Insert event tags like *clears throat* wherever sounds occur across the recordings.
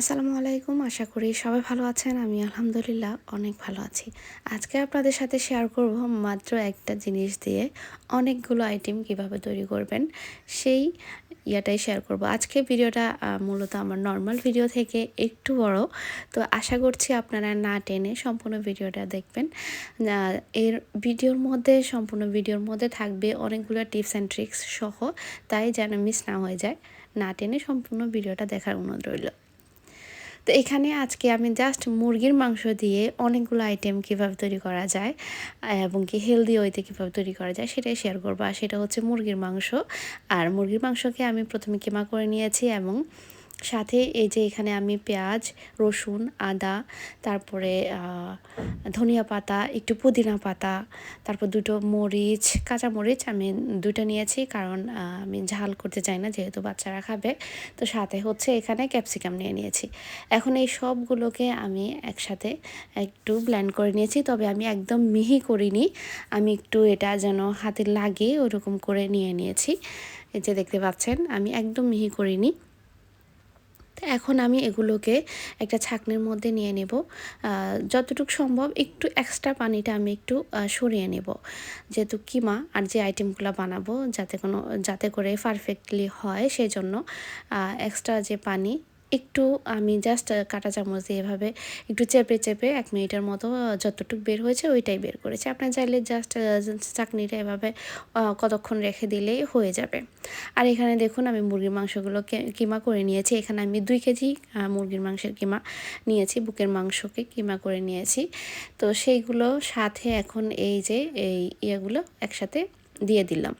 আসসালামু আলাইকুম, আশা করি সবাই ভালো আছেন। আমি আলহামদুলিল্লাহ অনেক ভালো আছি। আজকে আপনাদের সাথে শেয়ার করব মাত্র একটা জিনিস দিয়ে অনেকগুলো আইটেম কীভাবে তৈরি করবেন, সেই ইয়াটাই শেয়ার করব। আজকে ভিডিওটা মূলত আমার নর্মাল ভিডিও থেকে একটু বড়। তো আশা করছি আপনারা না টেনে সম্পূর্ণ ভিডিওটা দেখবেন। এর ভিডিওর মধ্যে, সম্পূর্ণ ভিডিওর মধ্যে থাকবে অনেকগুলো টিপস অ্যান্ড ট্রিক্স সহ, তাই যেন মিস না হয়ে যায়, না টেনে সম্পূর্ণ ভিডিওটা দেখার অনুরোধ রইল। তো এখানে আজকে আমি জাস্ট মুরগির মাংস দিয়ে অনেকগুলো আইটেম কীভাবে তৈরি করা যায়, এবং কি হেলদি ওয়েতে কীভাবে তৈরি করা যায় সেটাই শেয়ার করব। আর সেটা হচ্ছে মুরগির মাংস। আর মুরগির মাংসকে আমি প্রথমে কিমা করে নিয়েছি এবং সাথে এই যে এখানে আমি পেঁয়াজ, রসুন, আদা, তারপরে ধনিয়া পাতা, একটু পুদিনা পাতা, তারপর দুটো মরিচ, কাঁচা মরিচ আমি দুটো নিয়েছি কারণ আমি ঝাল করতে চাই না যেহেতু বাচ্চারা খাবে। তো সাথে হচ্ছে এখানে ক্যাপসিকাম নিয়ে নিয়েছি। এখন এই সবগুলোকে আমি একসাথে একটু ব্ল্যান্ড করে নিয়েছি, তবে আমি একদম মিহি করিনি। আমি একটু এটা যেন হাতে লাগে ওরকম করে নিয়ে নিয়েছি। এই যে দেখতে পাচ্ছেন, আমি একদম মিহি করিনি। তো এখন আমি এগুলোকে একটা ছাকনির মধ্যে নিয়ে নেব। যতটুকু সম্ভব একটু এক্সট্রা পানিটা আমি একটু সরিয়ে নেব। যেহেতু কিমা আর যে আইটেমগুলো বানাবো, যাতে কোনো, যাতে করে পারফেক্টলি হয়, সেজন্য এক্সট্রা যে পানি একটু আমি জাস্ট কাঁটা চামচ দিয়ে এভাবে একটু চেপে চেপে এক মিনিটের মতো যতটুকু বের হয়েছে ওইটাই বের করেছি। আপনার চাইলে জাস্ট চাকনিটা এভাবে কতক্ষণ রেখে দিলেই হয়ে যাবে। আর এখানে দেখুন আমি মুরগির মাংসগুলো কিমা করে নিয়েছি। এখানে আমি দুই কেজি মুরগির মাংসের কিমা নিয়েছি, বুকের মাংসকে কিমা করে নিয়েছি। তো সেইগুলো সাথে এখন এই যে, এই ইয়েগুলো একসাথে দিয়ে দিলাম।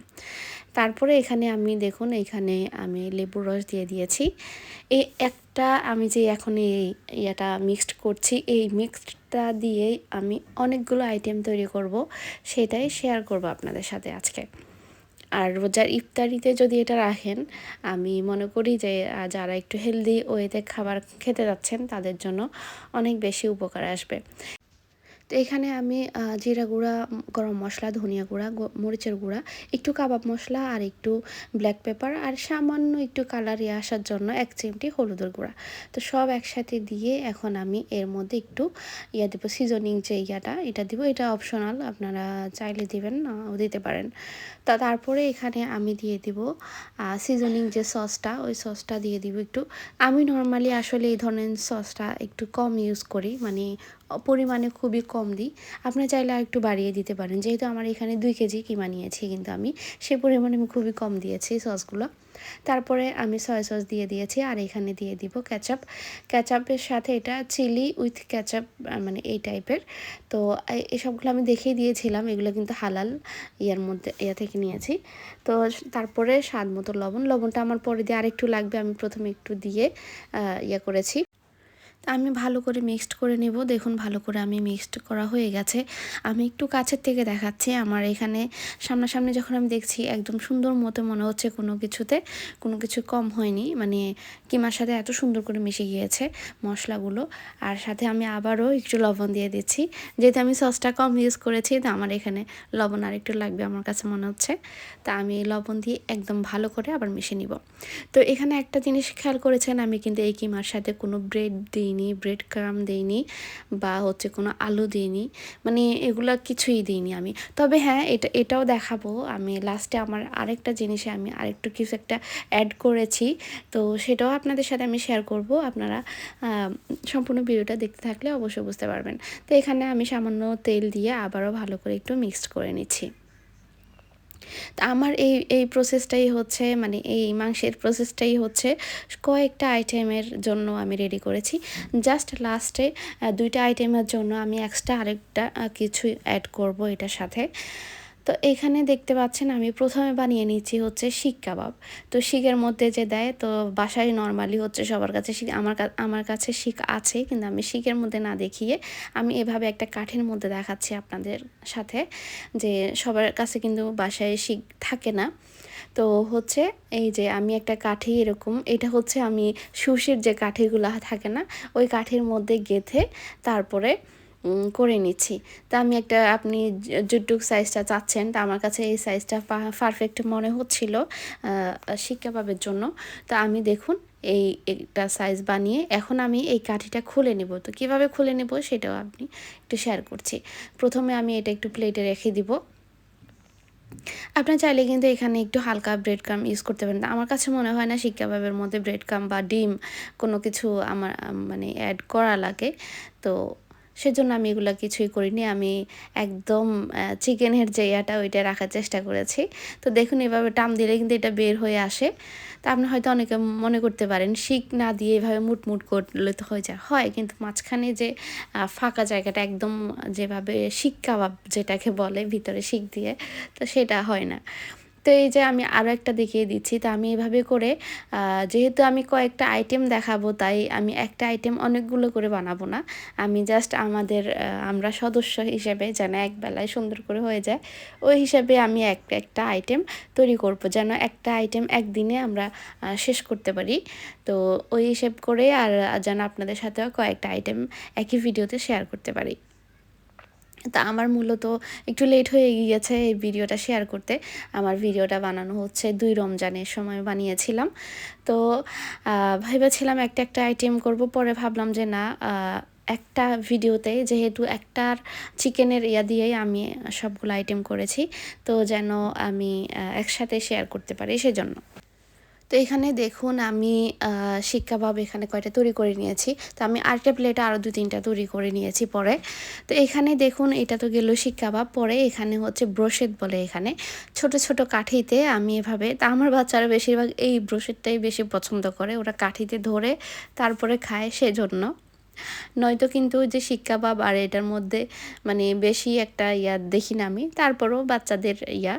তারপরে এখানে আমি দেখুন, এখানে আমি লেবুর রস দিয়ে দিয়েছি। এই একটা আমি যে এখন এই ইয়েটা মিক্সড করছি, এই মিক্সডটা দিয়েই আমি অনেকগুলো আইটেম তৈরি করব, সেটাই শেয়ার করব আপনাদের সাথে আজকে। আর রোজার ইফতারিতে যদি এটা রাখেন, আমি মনে করি যে যারা একটু হেলদি ওয়েতে খাবার খেতে যাচ্ছেন, তাদের জন্য অনেক বেশি উপকার আসবে। তো এখানে আমি জিরা গুঁড়া গরম মশলা, ধনিয়া গুঁড়া মরিচের গুঁড়া, একটু কাবাব মশলা আর একটু ব্ল্যাক পেপার আর সামান্য একটু কালার আসার জন্য এক চিমটি হলুদের গুঁড়া। তো সব একসাথে দিয়ে এখন আমি এর মধ্যে একটু ইয়া দেবো সিজনিং যে ইয়াটা, এটা দিব। এটা অপশনাল আপনারা চাইলে দিবেন নাও দিতে পারেন। তা তারপরে এখানে আমি দিয়ে দিব সিজনিং যে সসটা ওই সসটা দিয়ে দিব একটু। আমি নর্মালি আসলে এই ধরনের সসটা একটু কম ইউজ করি মানে পরিমাণে খুবই কম দিই। আপনারা চাইলে আর একটু বাড়িয়ে দিতে পারেন। যেহেতু আমার এখানে দুই কেজি কিমা নিয়েছি কিন্তু আমি, সে পরিমাণে আমি খুবই কম দিয়েছি সসগুলো। তারপরে আমি সয়া সস দিয়ে দিয়েছি আর এখানে দিয়ে দিব ক্যাচাপ ক্যাচাপের সাথে এটা চিলি উইথ ক্যাচাপ মানে এই টাইপের। তো এসবগুলো আমি দেখিয়ে দিয়েছিলাম, এগুলো কিন্তু হালাল ইয়ার মধ্যে, ইয়া থেকে নিয়েছি। তো তারপরে স্বাদ মতো লবণ। লবণটা আমার পরে দিয়ে আরেকটু লাগবে, আমি প্রথমে একটু দিয়ে ইয়ে করেছি। আমি ভালো করে মিক্সড করে নেব। দেখুন, ভালো করে আমি মিক্সড করা হয়ে গেছে। আমি একটু কাছের থেকে দেখাচ্ছি। আমার এখানে সামনাসামনি যখন আমি দেখছি, একদম সুন্দর মতো মনে হচ্ছে কোনো কিছুতে। কোনো কিছু কম হয়নি। মানে কিমার সাথে এত সুন্দর করে মিশে গিয়েছে মশলাগুলো। আর সাথে আমি আবারও একটু লবণ দিয়ে দিচ্ছি। যেহেতু আমি সসটা কম ইউজ করেছি, তো আমার এখানে লবণ আর একটু লাগবে আমার কাছে মনে হচ্ছে। তা আমি লবণ দিয়ে একদম ভালো করে আবার মিশে নিব। তো এখানে একটা জিনিস খেয়াল করেছেন, আমি কিন্তু এই কিমার সাথে কোনো ব্রেড দিইনি ব্রেড ক্রাম দিইনি বা হচ্ছে কোনো আলু দিইনি। মানে এগুলো কিছুই দিইনি আমি। তবে হ্যাঁ এটা, এটাও দেখাবো। আমি লাস্টে আমার আরেকটা জিনিসে আমি আরেকটু কিছু একটা অ্যাড করেছি। তো সেটাও আপনাদের সাথে আমি শেয়ার করব। আপনারা সম্পূর্ণ ভিডিওটা দেখতে থাকলে অবশ্যই বুঝতে পারবেন। তো এখানে আমি সামান্য তেল দিয়ে আবারও ভালো করে একটু মিক্সড করে নিচ্ছি। তা আমার এই এই প্রসেসটাই হচ্ছে মানে এই মাংসের প্রসেসটাই হচ্ছে কয়েকটা আইটেমের জন্য আমি রেডি করেছি। জাস্ট লাস্টে দুইটা আইটেমের জন্য আমি এক্সট্রা আরেকটা কিছু অ্যাড করব এটার সাথে। তো এখানে দেখতে পাচ্ছেন আমি প্রথমে বানিয়ে নিচ্ছি হচ্ছে শিক কাবাব। তো শিকের মধ্যে যে দেয়, তো বাসায় নর্মালি হচ্ছে সবার কাছে শিক, আমার আমার কাছে শিক আছে, কিন্তু আমি শিকের মধ্যে না দেখিয়ে আমি এভাবে একটা কাঠের মধ্যে দেখাচ্ছি আপনাদের সাথে যে সবার কাছে কিন্তু বাসায় শিক থাকে না। তো হচ্ছে এই যে আমি একটা কাঠি এরকম, এটা হচ্ছে আমি সুশির যে কাঠিগুলো থাকে না, ওই কাঠির মধ্যে গেথে তারপরে করে নিচ্ছি। তা আমি একটা, আপনি যেটুক সাইজটা চাচ্ছেন, তা আমার কাছে এই সাইজটা পারফেক্ট মনে হচ্ছিল শিক কাবাবের জন্য। তা আমি দেখুন, এই একটা সাইজ বানিয়ে এখন আমি এই কাঠিটা খুলে নেব। তো কীভাবে খুলে নেব সেটাও আপনি একটু শেয়ার করছি। প্রথমে আমি এটা একটু প্লেটে রেখে দিব। আপনার চাইলে কিন্তু এখানে একটু হালকা ব্রেড ক্রাম ইউজ করতে পারেন। আমার কাছে মনে হয় না শিক কাবাবের মধ্যে ব্রেড ক্রাম বা ডিম কোনো কিছু আমার মানে অ্যাড করা লাগে। তো সেজন্য আমি এগুলো কিছুই করিনি। আমি একদম চিকেনের যে ইয়াটা ওইটা রাখার চেষ্টা করেছি। তো দেখুন এভাবে টাম দিলে কিন্তু এটা বের হয়ে আসে। তা আপনি হয়তো অনেকে মনে করতে পারেন, শিক না দিয়ে এভাবে মুটমুট করলে তো হয়ে যায়। হয়, কিন্তু মাঝখানে যে ফাঁকা জায়গাটা একদম যেভাবে শিক কাবাব যেটাকে বলে, ভিতরে শিক দিয়ে, তো সেটা হয় না। তো এই যে আমি আরও একটা দেখিয়ে দিচ্ছি, তো আমি এভাবে করে যেহেতু আমি কয়েকটা আইটেম দেখাবো, তাই আমি একটা আইটেম অনেকগুলো করে বানাবো না। আমি জাস্ট আমাদের আমরা সদস্য হিসেবে যেন এক বেলায় সুন্দর করে হয়ে যায়, ওই হিসাবে আমি একটা একটা আইটেম তৈরি করব, যেন একটা আইটেম একদিনে আমরা শেষ করতে পারি। তো ওই হিসেব করে আর যেন আপনাদের সাথেও কয়েকটা আইটেম একই ভিডিওতে শেয়ার করতে পারি। তা আমার মূলত একটু লেট হয়ে গিয়েছে এই ভিডিওটা শেয়ার করতে। আমার ভিডিওটা বানানো হচ্ছে দুই রমজানের সময় বানিয়েছিলাম। তো ভেবেছিলাম একটা একটা আইটেম করব, পরে ভাবলাম যে না একটা ভিডিওতে যেহেতু একটার চিকেনের ইয়া দিয়েই আমি সবগুলো আইটেম করেছি, তো যেন আমি একসাথে শেয়ার করতে পারি, সেজন্য। তো এখানে দেখুন আমি শিক কাবাব এখানে কয়টা তৈরি করে নিয়েছি। তো আমি আরেকটা প্লেটে আরও দু তিনটা তৈরি করে নিয়েছি পরে। তো এখানে দেখুন এটা তো গেল শিক কাবাব পরে এখানে হচ্ছে ব্রোশেদ বলে এখানে। ছোট ছোট কাঠিতে আমি এভাবে, তা আমার বাচ্চারা বেশিরভাগ এই ব্রোশেদটাই বেশি পছন্দ করে। ওরা কাঠিতে ধরে তারপরে খায় সেজন্য। নয়তো কিন্তু যে শিক্ষা আর এটার মধ্যে মানে বেশি একটা ইয়া দেখি না আমি। তারপরেও বাচ্চাদের ইয়া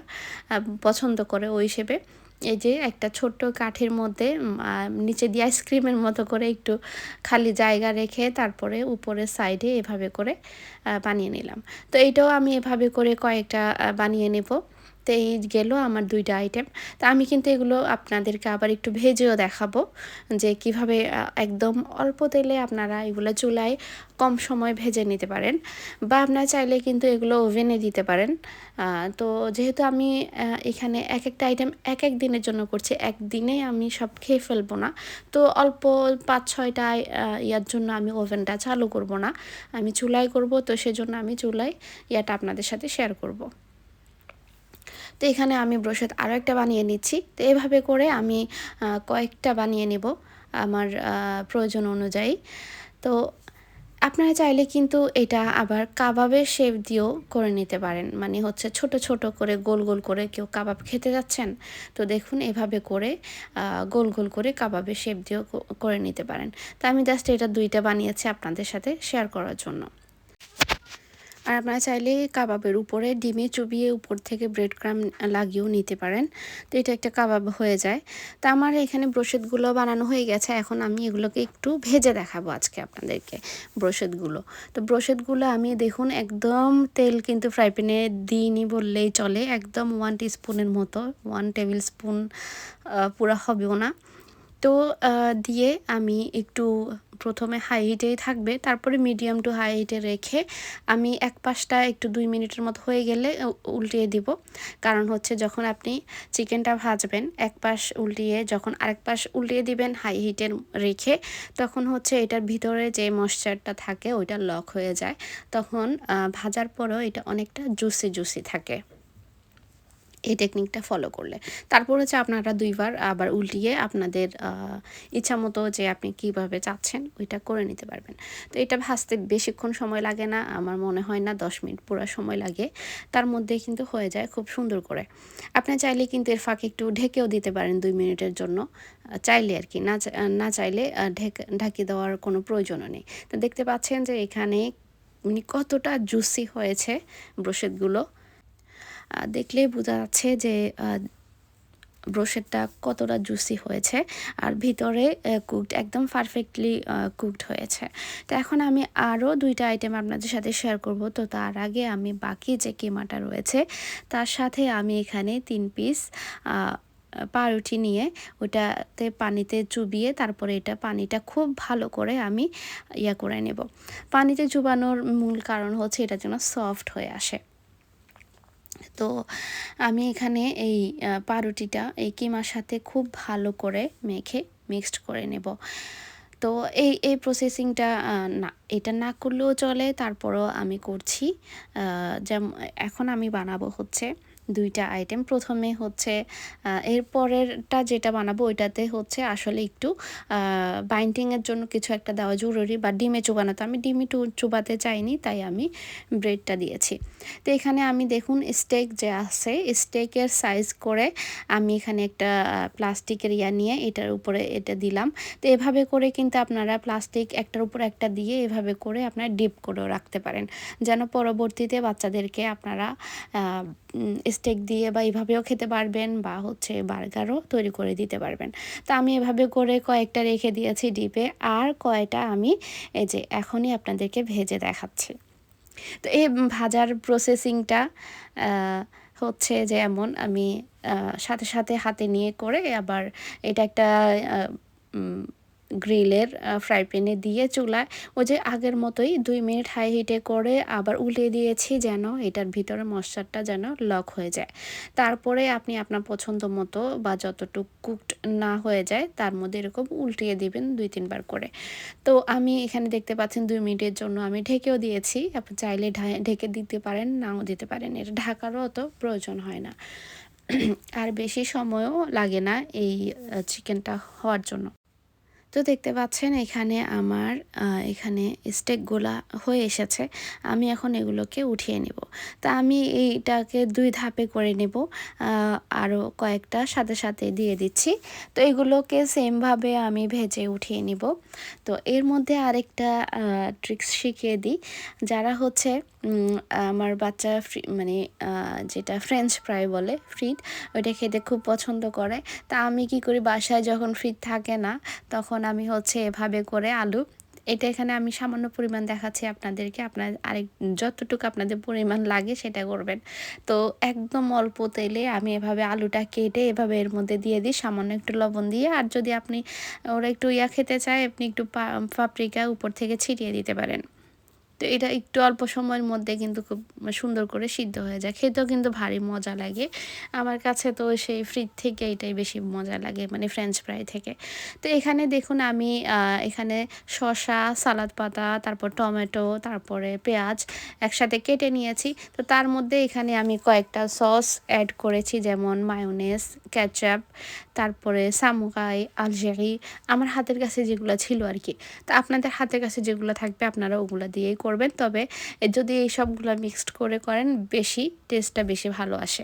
পছন্দ করে ওই হিসেবে। এই যে একটা ছোট্ট কাঠের মধ্যে নিচে দিয়ে আইসক্রিমের মতো করে একটু খালি জায়গা রেখে তারপরে উপরের সাইডে এভাবে করে বানিয়ে নিলাম। তো এইটাও আমি এভাবে করে কয়েকটা বানিয়ে নেব। তো এই গেল আমার দুইটা আইটেম তা আমি কিন্তু এগুলো আপনাদেরকে আবার একটু ভেজেও দেখাবো যে কীভাবে একদম অল্প তেলে আপনারা এগুলো চুলায় কম সময় ভেজে নিতে পারেন বা আপনারা চাইলে কিন্তু এগুলো ওভেনে দিতে পারেন। তো যেহেতু আমি এখানে এক একটা আইটেম এক এক দিনের জন্য করছি, একদিনে আমি সব খেয়ে ফেলব না। তো অল্প পাঁচ ছয়টা ইয়ার জন্য আমি ওভেনটা চালু করব না। আমি চুলায় করব, তো সেজন্য আমি চুলায় ইয়াটা আপনাদের সাথে শেয়ার করব। তো এখানে আমি ব্রোশেদ আরও একটা বানিয়ে নিচ্ছি। তো এভাবে করে আমি কয়েকটা বানিয়ে নেব আমার প্রয়োজন অনুযায়ী। তো আপনারা চাইলে কিন্তু এটা আবার কাবাবের শেপ দিয়েও করে নিতে পারেন। মানে হচ্ছে ছোট ছোট করে গোল গোল করে কেউ কাবাব খেতে যাচ্ছেন, তো দেখুন এভাবে করে গোল গোল করে কাবাবের শেপ দিয়েও করে নিতে পারেন। তো আমি জাস্ট এটা দুইটা বানিয়েছি আপনাদের সাথে শেয়ার করার জন্য। আর আপনারা চাইলে কাবাবের উপরে ডিমে চুবিয়ে উপর থেকে ব্রেড ক্রাম লাগিয়েও নিতে পারেন। তো এটা একটা কাবাব হয়ে যায়। তো আমার এখানে ব্রোশেদগুলো বানানো হয়ে গেছে। এখন আমি এগুলোকে একটু ভেজে দেখাবো আজকে আপনাদেরকে ব্রোশেদগুলো। তো ব্রোশেদগুলো আমি দেখুন একদম তেল কিন্তু ফ্রাই প্যানে দিইনি বললেই চলে। একদম ওয়ান স্পুনের মতো ওয়ান টেবিল স্পুন পুরা হবেও না। তো দিয়ে আমি একটু প্রথমে হাই হিটেই থাকবে, তারপরে মিডিয়াম টু হাই হিটে রেখে আমি এক পাশটা একটু দুই মিনিটের মতো হয়ে গেলে উল্টিয়ে দিব। কারণ হচ্ছে যখন আপনি চিকেনটা ভাজবেন, এক পাশ উল্টিয়ে যখন আরেক পাশ উল্টিয়ে দিবেন হাই হিটে রেখে, তখন হচ্ছে এটার ভিতরে যে ময়শ্চারটা থাকে, ওইটা লক হয়ে যায়। তখন ভাজার পরেও এটা অনেকটা জুসি জুসি থাকে। এই টেকনিকটা ফলো করলে। তারপর হচ্ছে আপনারা দুইবার আবার উল্টিয়ে আপনাদের ইচ্ছা মতো যে আপনি কীভাবে চাচ্ছেন, ওইটা করে নিতে পারবেন। তো এটা ভাজতে বেশিক্ষণ সময় লাগে না, আমার মনে হয় না দশ মিনিট পুরো সময় লাগে। তার মধ্যে কিন্তু হয়ে যায় খুব সুন্দর করে। আপনি চাইলে কিন্তু এর ফাঁকে একটু ঢেকেও দিতে পারেন দুই মিনিটের জন্য। চাইলে আর কি, না না চাইলে ঢেকে, ঢাকি দেওয়ার কোনো প্রয়োজনও নেই। তো দেখতে পাচ্ছেন যে এখানে মানে কতটা জুসি হয়েছে ব্রোশেদগুলো দেখলেই বোঝা যাচ্ছে যে ব্রোশেরটা কতটা জুসি হয়েছে আর ভিতরে কুকড একদম পারফেক্টলি কুকড হয়েছে। তো এখন আমি আরও দুইটা আইটেম আপনাদের সাথে শেয়ার করব। তো তার আগে আমি বাকি যে কিমাটা রয়েছে, তার সাথে আমি এখানে তিন পিস পাউরুটি নিয়ে ওটাতে পানিতে চুবিয়ে তারপরে এটা পানিটা খুব ভালো করে আমি ইয়া করে নেব। পানিতে চুবানোর মূল কারণ হচ্ছে এটা যেন সফট হয়ে আসে। তো আমি এখানে এই পাউরুটিটা এই কিমার সাথে খুব ভালো করে মেখে মিক্সড করে নেব। তো এই এই প্রসেসিংটা না, এটা না করলেও চলে, তারপরও আমি করছি যেমন এখন আমি বানাবো হচ্ছে দুইটা আইটেম প্রথমে হচ্ছে এর পরেরটা যেটা বানাবো ওইটাতে হচ্ছে আসলে একটু বাইন্ডিংয়ের জন্য কিছু একটা দেওয়া জরুরি বা ডিমে চুবানো। তো আমি ডিমে চুবাতে চাইনি, তাই আমি ব্রেডটা দিয়েছি। তো এখানে আমি দেখুন স্টেক যে আছে স্টেকের সাইজ করে আমি এখানে একটা প্লাস্টিকের ইয়া নিয়ে এটার উপরে এটা দিলাম। তো এভাবে করে কিন্তু আপনারা প্লাস্টিক একটার উপর একটা দিয়ে এভাবে করে আপনারা ডিপ করেও রাখতে পারেন। যেন পরবর্তীতে বাচ্চাদেরকে আপনারা স্টেক দিয়ে বা এইভাবেও খেতে পারবেন বা হচ্ছে বার্গারও তৈরি করে দিতে পারবেন। তো আমি এভাবে করে কয়েকটা রেখে দিয়েছি ডিপে আর কয়টা আমি এই যে এখনই আপনাদেরকে ভেজে দেখাচ্ছি। তো এই ভাজার প্রসেসিংটা হচ্ছে যেমন আমি সাথে সাথে হাতে নিয়ে করে আবার এটা একটা গ্রিলের ফ্রাই প্যানে দিয়ে চুলায় ওই যে আগের মতোই দুই মিনিট হাই হিটে করে আবার উল্টে দিয়েছি যেন এটার ভিতরে মশলাটা যেন লক হয়ে যায়। তারপরে আপনি আপনার পছন্দ মতো বা যতটুকু কুকড না হয়ে যায় তার মধ্যে এরকম উল্টিয়ে দিবেন দুই তিনবার করে। তো আমি এখানে দেখতে পাচ্ছেন দুই মিনিটের জন্য আমি ঢেকেও দিয়েছি। আপনি চাইলে ঢেকে দিতে পারেন, নাও দিতে পারেন এটা ঢাকারও অত প্রয়োজন হয় না। *clears throat* আর বেশি সময়ও লাগে না এই চিকেনটা হওয়ার জন্য। তো দেখতে পাচ্ছেন এখানে আমার এখানে স্টেকগুলা হয়ে এসেছে। আমি এখন এগুলোকে উঠিয়ে নেব। তা আমি এইটাকে দুই ধাপে করে নেব। আরও কয়েকটা সাথে সাথে দিয়ে দিচ্ছি। তো এগুলোকে সেমভাবে আমি ভেজে উঠিয়ে নিব। তো এর মধ্যে আরেকটা ট্রিক্স শিখিয়ে দিই। যারা হচ্ছে আমার বাচ্চা ফ্রি মানে যেটা ফ্রেঞ্চ ফ্রাই বলে ফ্রিট ওইটা খেতে খুব পছন্দ করে। তা আমি কি করি, বাসায় যখন ফ্রিট থাকে না, তখন আমি হচ্ছে এভাবে করে আলু, এটা এখানে আমি সামান্য পরিমাণ দেখাচ্ছি আপনাদেরকে, আপনার আরেক, যতটুকু আপনাদের পরিমাণ লাগে সেটা করবেন। তো একদম অল্প তেলে আমি এভাবে আলুটা কেটে এভাবে এর মধ্যে দিয়ে দিই, সামান্য একটু লবণ দিয়ে, আর যদি আপনি, ওরা একটু ইয়া খেতে চায়, আপনি একটু পাপরিকা উপর থেকে ছিটিয়ে দিতে পারেন। তো এটা একটু অল্প সময়ের মধ্যে কিন্তু খুব সুন্দর করে সিদ্ধ হয়ে যায়। খেতেও কিন্তু ভারী মজা লাগে। আমার কাছে তো সেই ফ্রিজ থেকে এটাই বেশি মজা লাগে মানে ফ্রেঞ্চ ফ্রাই থেকে। তো এখানে দেখুন আমি এখানে শসা সালাদ পাতা, তারপর টমেটো, তারপরে পেঁয়াজ একসাথে কেটে নিয়েছি। তো তার মধ্যে এখানে আমি কয়েকটা সস অ্যাড করেছি, যেমন মায়োনেস ক্যাচাপ তারপরে সামুকাই আলজেরি আমার হাতের কাছে যেগুলো ছিল আর কি। তো আপনাদের হাতের কাছে যেগুলো থাকবে আপনারা ওগুলো দিয়েই করবেন তবে যদি এই সবগুলো মিক্সড করে করেন বেশি টেস্টটা বেশি ভালো আসে।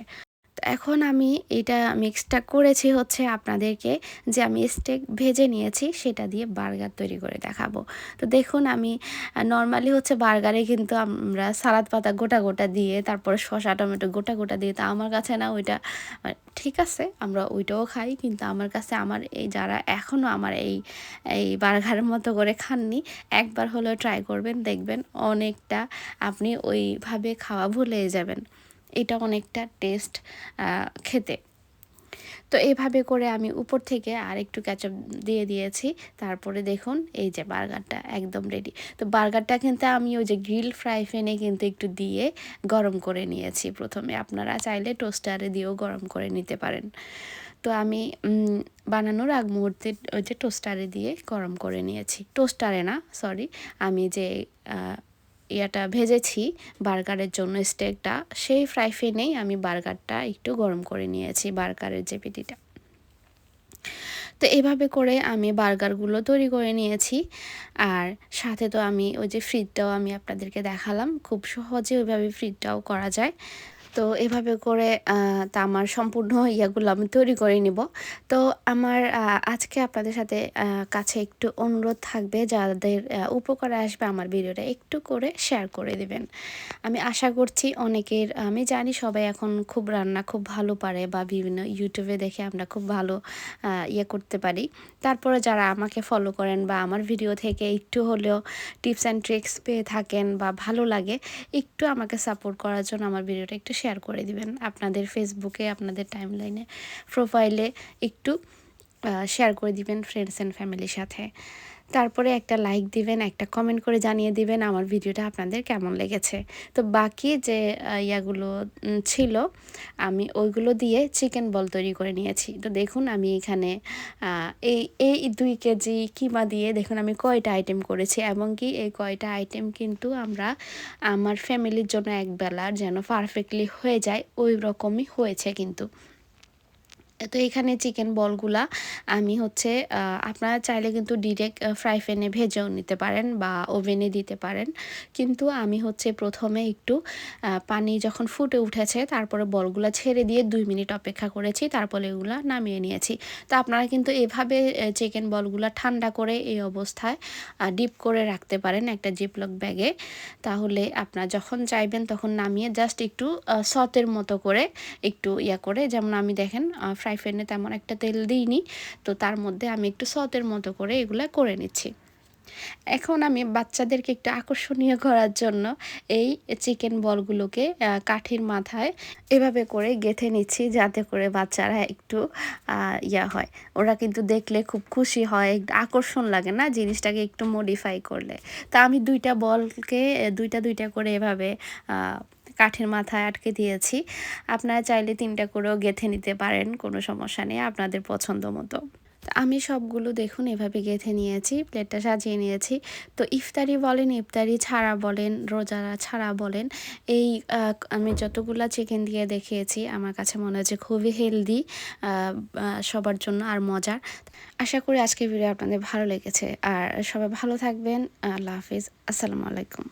এখন আমি এটা মিক্সটা করেছি হচ্ছে আপনাদেরকে যে আমি স্টেক ভেজে নিয়েছি, সেটা দিয়ে বার্গার তৈরি করে দেখাবো। তো দেখুন আমি নর্মালি হচ্ছে বার্গারে কিন্তু আমরা সালাদ পাতা গোটা গোটা দিয়ে, তারপরে শসা, টমেটো গোটা গোটা দিয়ে, তা আমার কাছে না ওইটা ঠিক আছে, আমরা ওইটাও খাই, কিন্তু আমার কাছে আমার এই যারা এখনও আমার এই এই বার্গারের মতো করে খাননি, একবার হলেও ট্রাই করবেন, দেখবেন অনেকটা আপনি ওইভাবে খাওয়া ভুলে যাবেন। এটা অনেকটা টেস্ট খেতে। তো এভাবে করে আমি উপর থেকে আর একটু ক্যাচআপ দিয়ে দিয়েছি। তারপরে দেখুন, এই যে বার্গারটা একদম রেডি তো বার্গারটা কিন্তু আমি ওই যে গ্রিল ফ্রাই প্যানে কিন্তু একটু দিয়ে গরম করে নিয়েছি প্রথমে। আপনারা চাইলে টোস্টারে দিয়েও গরম করে নিতে পারেন। তো আমি বানানোর আগ মুহূর্তে ওই যে টোস্টারে দিয়ে গরম করে নিয়েছি। টোস্টারে না সরি আমি যে ইয়াটা ভেজেছি বার্গারের জন্য স্টেকটা। সেই ফ্রাই প্যানেই আমি বার্গারটা একটু গরম করে নিয়েছি, বার্গারের যে পিটিটা। তো এভাবে করে আমি বার্গারগুলো তৈরি করে নিয়েছি। আর সাথে তো আমি ওই যে ফ্রিজটাও আমি আপনাদেরকে দেখালাম, খুব সহজে ওইভাবে ফ্রিজটাও করা যায়। তো এভাবে করে তা আমার সম্পূর্ণ ইয়াগুলো আমি তৈরি করে নিব। তো আমার আজকে আপনাদের সাথে কাছে একটু অনুরোধ থাকবে, যাদের উপকারে আসবে আমার ভিডিওটা একটু করে শেয়ার করে দিবেন। আমি আশা করছি অনেকের, আমি জানি সবাই এখন খুব রান্না খুব ভালো পারে বা বিভিন্ন ইউটিউবে দেখে আমরা খুব ভালো ইয়ে করতে পারি। তারপরে যারা আমাকে ফলো করেন বা আমার ভিডিও থেকে একটু হলেও টিপস অ্যান্ড ট্রিক্স পেয়ে থাকেন বা ভালো লাগে, একটু আমাকে সাপোর্ট করার জন্য আমার ভিডিওটা একটু শেয়ার করে দিবেন আপনাদের ফেসবুকে আপনাদের টাইমলাইনে প্রোফাইলে একটু শেয়ার করে দিবেন ফ্রেন্ডস অ্যান্ড ফ্যামিলির সাথে। তারপরে একটা লাইক দিবেন, একটা কমেন্ট করে জানিয়ে দিবেন আমার ভিডিওটা আপনাদের কেমন লেগেছে। তো বাকি যে ইয়াগুলো ছিল, আমি ওইগুলো দিয়ে চিকেন বল তৈরি করে নিয়েছি। তো দেখুন আমি এখানে এই এই দুই কেজি কিমা দিয়ে দেখুন আমি কয়টা আইটেম করেছি। এবং কি এই কয়টা আইটেম কিন্তু আমরা আমার ফ্যামিলির জন্য এক বেলার যেন পারফেক্টলি হয়ে যায় ওই রকমই হয়েছে কিন্তু। তো এখানে চিকেন বলগুলা আমি হচ্ছে আপনারা চাইলে কিন্তু ডিরেক্ট ফ্রাই প্যানে ভেজেও নিতে পারেন বা ওভেনে দিতে পারেন। কিন্তু আমি হচ্ছে প্রথমে একটু পানি যখন ফুটে উঠেছে, তারপরে বলগুলা ছেড়ে দিয়ে দুই মিনিট অপেক্ষা করেছি, তারপরে এগুলা নামিয়ে নিয়েছি। তো আপনারা কিন্তু এভাবে চিকেন বলগুলা ঠান্ডা করে এই অবস্থায় ডিপ করে রাখতে পারেন একটা জিপলক ব্যাগে তাহলে আপনার যখন চাইবেন তখন নামিয়ে জাস্ট একটু সতের মতো করে একটু ইয়া করে, যেমন আমি দেখেন ফ্রাই প্যানে তেমন একটা তেল দিইনি। তো তার মধ্যে আমি একটু সতের মতো করে এগুলা করে নিচ্ছি। এখন আমি বাচ্চাদেরকে একটু আকর্ষণীয় করার জন্য এই চিকেন বলগুলোকে কাঠির মাথায় এভাবে করে গেঁথে নিচ্ছি যাতে করে বাচ্চারা একটু ইয়া হয়। ওরা কিন্তু দেখলে খুব খুশি হয়, একটু আকর্ষণ লাগে না জিনিসটাকে একটু মডিফাই করলে। তা আমি দুইটা বলকে, দুইটা দুইটা করে এভাবে কাঠের মাথায় আটকে দিয়েছি। আপনারা চাইলে তিনটা করেও গেঁথে নিতে পারেন, কোনো সমস্যা নেই, আপনাদের পছন্দ মতো। আমি সবগুলো দেখুন, এভাবে গেঁথে নিয়েছি, প্লেটটা সাজিয়ে নিয়েছি। তো ইফতারি বলেন, ইফতারি ছাড়া বলেন, রোজা ছাড়া বলেন, এই আমি যতগুলা চিকেন দিয়ে দেখিয়েছি, আমার কাছে মনে হচ্ছে খুবই হেলদি সবার জন্য আর মজার। আশা করি আজকের ভিডিও আপনাদের ভালো লেগেছে। আর সবাই ভালো থাকবেন, আল্লাহ হাফিজ, আসসালামু আলাইকুম।